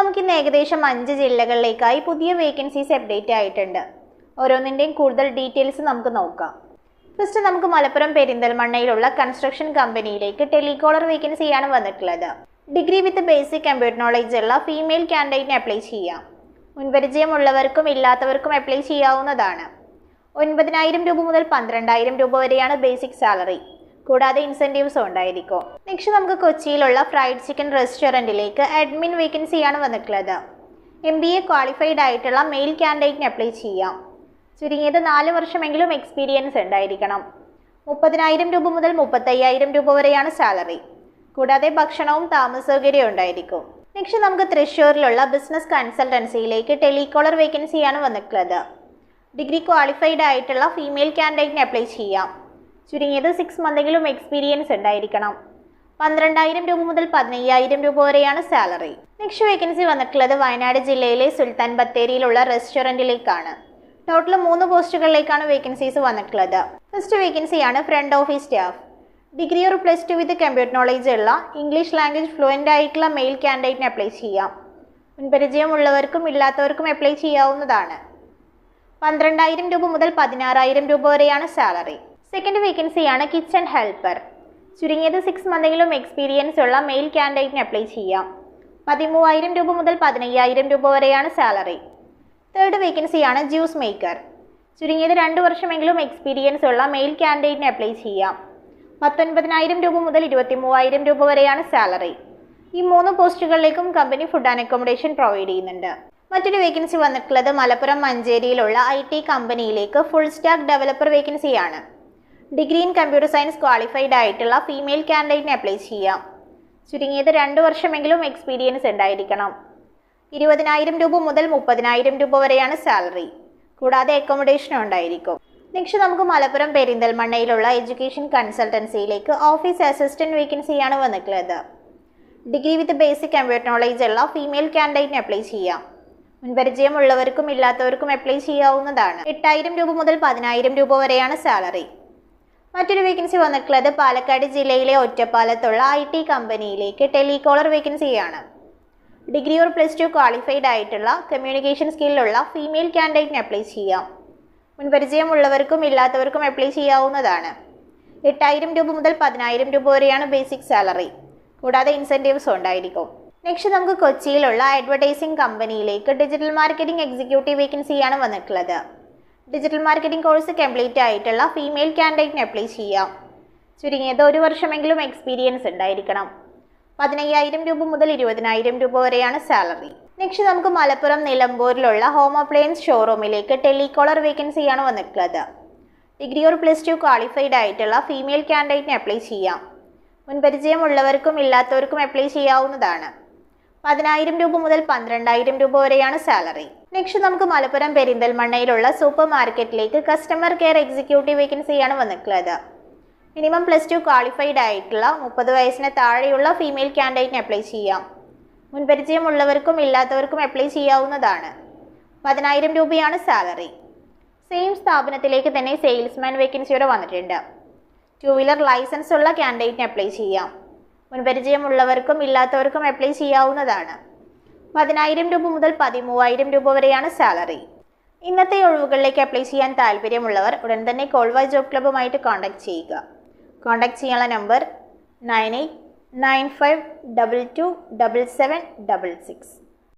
നമുക്കിന്ന് ഏകദേശം അഞ്ച് ജില്ലകളിലേക്കായി പുതിയ വേക്കൻസീസ് അപ്ഡേറ്റ് ആയിട്ടുണ്ട്. ഓരോന്നിന്റെയും കൂടുതൽ ഡീറ്റെയിൽസ് നമുക്ക് നോക്കാം. ഫസ്റ്റ് നമുക്ക് മലപ്പുറം പെരിന്തൽമണ്ണയിലുള്ള കൺസ്ട്രക്ഷൻ കമ്പനിയിലേക്ക് ടെലികോളർ വേക്കൻസിയാണ് വന്നിട്ടുള്ളത്. Degree with basic computer knowledge ഉള്ള ഫീമെയിൽ കാൻഡിഡേറ്റിന് അപ്ലൈ ചെയ്യാം. മുൻപരിചയമുള്ളവർക്കും ഇല്ലാത്തവർക്കും അപ്ലൈ ചെയ്യാവുന്നതാണ്. ഒൻപതിനായിരം രൂപ മുതൽ പന്ത്രണ്ടായിരം രൂപ വരെയാണ് ബേസിക് സാലറി കൂടാതെ ഇൻസെന്റീവ്സും ഉണ്ടായിരിക്കും. നെക്സ്റ്റ് നമുക്ക് കൊച്ചിയിലുള്ള ഫ്രൈഡ് ചിക്കൻ റെസ്റ്റോറന്റിലേക്ക് അഡ്മിൻ വേക്കൻസിയാണ് വന്നിട്ടുള്ളത്. എം ബി എ ക്വാളിഫൈഡ് ആയിട്ടുള്ള മെയിൽ ക്യാൻഡിഡേറ്റിന് അപ്ലൈ ചെയ്യാം. ചുരുങ്ങിയത് നാല് വർഷമെങ്കിലും എക്സ്പീരിയൻസ് ഉണ്ടായിരിക്കണം. മുപ്പതിനായിരം രൂപ മുതൽ മുപ്പത്തയ്യായിരം രൂപ വരെയാണ് സാലറി കൂടാതെ ഭക്ഷണവും താമസ സൗകര്യവും ഉണ്ടായിരിക്കും. നെക്സ്റ്റ് നമുക്ക് തൃശ്ശൂരിലുള്ള ബിസിനസ് കൺസൾട്ടൻസിയിലേക്ക് ടെലികോളർ വേക്കൻസിയാണ് വന്നിട്ടുള്ളത്. ഡിഗ്രി ക്വാളിഫൈഡ് ആയിട്ടുള്ള ഫീമെയിൽ ക്യാൻഡിഡേറ്റിന് അപ്ലൈ ചെയ്യാം. ചുരുങ്ങിയത് സിക്സ് മന്തെങ്കിലും എക്സ്പീരിയൻസ് ഉണ്ടായിരിക്കണം. പന്ത്രണ്ടായിരം രൂപ മുതൽ പതിനയ്യായിരം രൂപ വരെയാണ് സാലറി നെക്സ്റ്റ് വേക്കൻസി വന്നിട്ടുള്ളത് വയനാട് ജില്ലയിലെ സുൽത്താൻ ബത്തേരിയിലുള്ള റെസ്റ്റോറന്റിലേക്കാണ് ടോട്ടൽ മൂന്ന് പോസ്റ്റുകളിലേക്കാണ് വേക്കൻസീസ് വന്നിട്ടുള്ളത്. ഫസ്റ്റ് വേക്കൻസിയാണ് ഫ്രണ്ട് ഓഫീസ് സ്റ്റാഫ് ഡിഗ്രി ഒരു plus two with computer knowledge ഉള്ള ഇംഗ്ലീഷ് ലാംഗ്വേജ് ഫ്ലുവന്റ് ആയിട്ടുള്ള മെയിൽ കാൻഡിഡേറ്റിന് അപ്ലൈ ചെയ്യാം. മുൻപരിചയമുള്ളവർക്കും ഇല്ലാത്തവർക്കും അപ്ലൈ ചെയ്യാവുന്നതാണ്. പന്ത്രണ്ടായിരം രൂപ മുതൽ പതിനാറായിരം രൂപ വരെയാണ് സാലറി സെക്കൻഡ് വേക്കൻസിയാണ് കിച്ചൺ ഹെൽപ്പർ ചുരുങ്ങിയത് സിക്സ് മന്തെങ്കിലും എക്സ്പീരിയൻസ് ഉള്ള മെയിൽ ക്യാൻഡിഡേറ്റിന് അപ്ലൈ ചെയ്യാം. പതിമൂവായിരം രൂപ മുതൽ പതിനയ്യായിരം രൂപ വരെയാണ് സാലറി തേർഡ് വേക്കൻസിയാണ് ജ്യൂസ് മേക്കർ ചുരുങ്ങിയത് രണ്ട് വർഷമെങ്കിലും എക്സ്പീരിയൻസ് ഉള്ള മെയിൽ ക്യാൻഡിഡേറ്റിന് അപ്ലൈ ചെയ്യാം. പത്തൊൻപതിനായിരം രൂപ മുതൽ ഇരുപത്തി മൂവായിരം രൂപ വരെയാണ് സാലറി ഈ മൂന്ന് പോസ്റ്റുകളിലേക്കും company food and accommodation provide ചെയ്യുന്നുണ്ട്. മറ്റൊരു വേക്കൻസി വന്നിട്ടുള്ളത് മലപ്പുറം മഞ്ചേരിയിലുള്ള ഐ കമ്പനിയിലേക്ക് ഫുൾ സ്റ്റാക്ക് ഡെവലപ്പർ വേക്കൻസിയാണ് degree in computer science qualified ആയിട്ടുള്ള ഫീമെയിൽ കാൻഡിഡേറ്റിന് അപ്ലൈ ചെയ്യാം. ചുരുങ്ങിയത് രണ്ട് വർഷമെങ്കിലും എക്സ്പീരിയൻസ് ഉണ്ടായിരിക്കണം. ഇരുപതിനായിരം രൂപ മുതൽ മുപ്പതിനായിരം രൂപ വരെയാണ് സാലറി കൂടാതെ അക്കോമഡേഷനും ഉണ്ടായിരിക്കും. നെക്സ്റ്റ് നമുക്ക് മലപ്പുറം പെരിന്തൽമണ്ണയിലുള്ള എഡ്യൂക്കേഷൻ കൺസൾട്ടൻസിയിലേക്ക് ഓഫീസ് അസിസ്റ്റന്റ് വേക്കൻസിയാണ് വന്നിട്ടുള്ളത്. Degree with basic computer knowledge ഉള്ള ഫീമെയിൽ കാൻഡിഡേറ്റിന് അപ്ലൈ ചെയ്യാം. മുൻപരിചയമുള്ളവർക്കും ഇല്ലാത്തവർക്കും അപ്ലൈ ചെയ്യാവുന്നതാണ്. എട്ടായിരം രൂപ മുതൽ പതിനായിരം രൂപ വരെയാണ് സാലറി മറ്റൊരു വേക്കൻസി വന്നിട്ടുള്ളത് പാലക്കാട് ജില്ലയിലെ ഒറ്റപ്പാലത്തുള്ള ഐ ടി കമ്പനിയിലേക്ക് ടെലികോളർ വേക്കൻസിയാണ് degree or plus two qualified ആയിട്ടുള്ള കമ്മ്യൂണിക്കേഷൻ സ്കില്ലുള്ള ഫീമെയിൽ കാൻഡിഡേറ്റിന് അപ്ലൈ ചെയ്യാം. മുൻപരിചയമുള്ളവർക്കും ഇല്ലാത്തവർക്കും അപ്ലൈ ചെയ്യാവുന്നതാണ്. എട്ടായിരം രൂപ മുതൽ പതിനായിരം രൂപ വരെയാണ് ബേസിക് സാലറി കൂടാതെ ഇൻസെന്റീവ്സ് ഉണ്ടായിരിക്കും. നെക്സ്റ്റ് നമുക്ക് കൊച്ചിയിലുള്ള അഡ്വർടൈസിംഗ് കമ്പനിയിലേക്ക് ഡിജിറ്റൽ മാർക്കറ്റിംഗ് എക്സിക്യൂട്ടീവ് വേക്കൻസിയാണ് വന്നിട്ടുള്ളത്. ഡിജിറ്റൽ മാർക്കറ്റിംഗ് കോഴ്സ് കംപ്ലീറ്റ് ആയിട്ടുള്ള ഫീമെയിൽ കാൻഡിഡേറ്റിന് അപ്ലൈ ചെയ്യാം. ചുരുങ്ങിയത് ഒരു വർഷമെങ്കിലും എക്സ്പീരിയൻസ് ഉണ്ടായിരിക്കണം. പതിനയ്യായിരം രൂപ മുതൽ ഇരുപതിനായിരം രൂപ വരെയാണ് സാലറി നെക്സ്റ്റ് നമുക്ക് മലപ്പുറം നിലമ്പൂരിലുള്ള ഹോം അപ്ലയൻസ് ഷോറൂമിലേക്ക് ടെലികോളർ വേക്കൻസിയാണ് വന്നിട്ടുള്ളത്. Degree or plus two qualified ആയിട്ടുള്ള ഫീമെയിൽ കാൻഡിഡേറ്റിന് അപ്ലൈ ചെയ്യാം. മുൻപരിചയമുള്ളവർക്കും ഇല്ലാത്തവർക്കും അപ്ലൈ ചെയ്യാവുന്നതാണ്. പതിനായിരം രൂപ മുതൽ പന്ത്രണ്ടായിരം രൂപ വരെയാണ് സാലറി. നെക്സ്റ്റ് നമുക്ക് മലപ്പുറം പെരിന്തൽമണ്ണയിലുള്ള സൂപ്പർ മാർക്കറ്റിലേക്ക് കസ്റ്റമർ കെയർ എക്സിക്യൂട്ടീവ് വേക്കൻസിയാണ് വന്നിട്ടുള്ളത്. മിനിമം പ്ലസ് ടു ക്വാളിഫൈഡ് ആയിട്ടുള്ള മുപ്പത് വയസ്സിന് താഴെയുള്ള ഫീമെയിൽ കാൻഡിഡേറ്റിന് അപ്ലൈ ചെയ്യാം. മുൻപരിചയമുള്ളവർക്കും ഇല്ലാത്തവർക്കും അപ്ലൈ ചെയ്യാവുന്നതാണ്. പതിനായിരം രൂപയാണ് സാലറി. സെയിം സ്ഥാപനത്തിലേക്ക് തന്നെ സെയിൽസ്മാൻ വേക്കൻസിയോടെ വന്നിട്ടുണ്ട്. ടു വീലർ ലൈസൻസ് ഉള്ള കാൻഡിഡേറ്റിന് അപ്ലൈ ചെയ്യാം. മുൻപരിചയമുള്ളവർക്കും ഇല്ലാത്തവർക്കും അപ്ലൈ ചെയ്യാവുന്നതാണ്. പതിനായിരം രൂപ മുതൽ പതിമൂവായിരം രൂപ വരെയാണ് സാലറി ഇന്നത്തെ ഒഴിവുകളിലേക്ക് അപ്ലൈ ചെയ്യാൻ താല്പര്യമുള്ളവർ ഉടൻ തന്നെ കോൾവ ജോബ് ക്ലബ്ബുമായിട്ട് കോൺടാക്ട് ചെയ്യുക. കോൺടാക്ട് ചെയ്യാനുള്ള number nine eight nine five double two double seven double six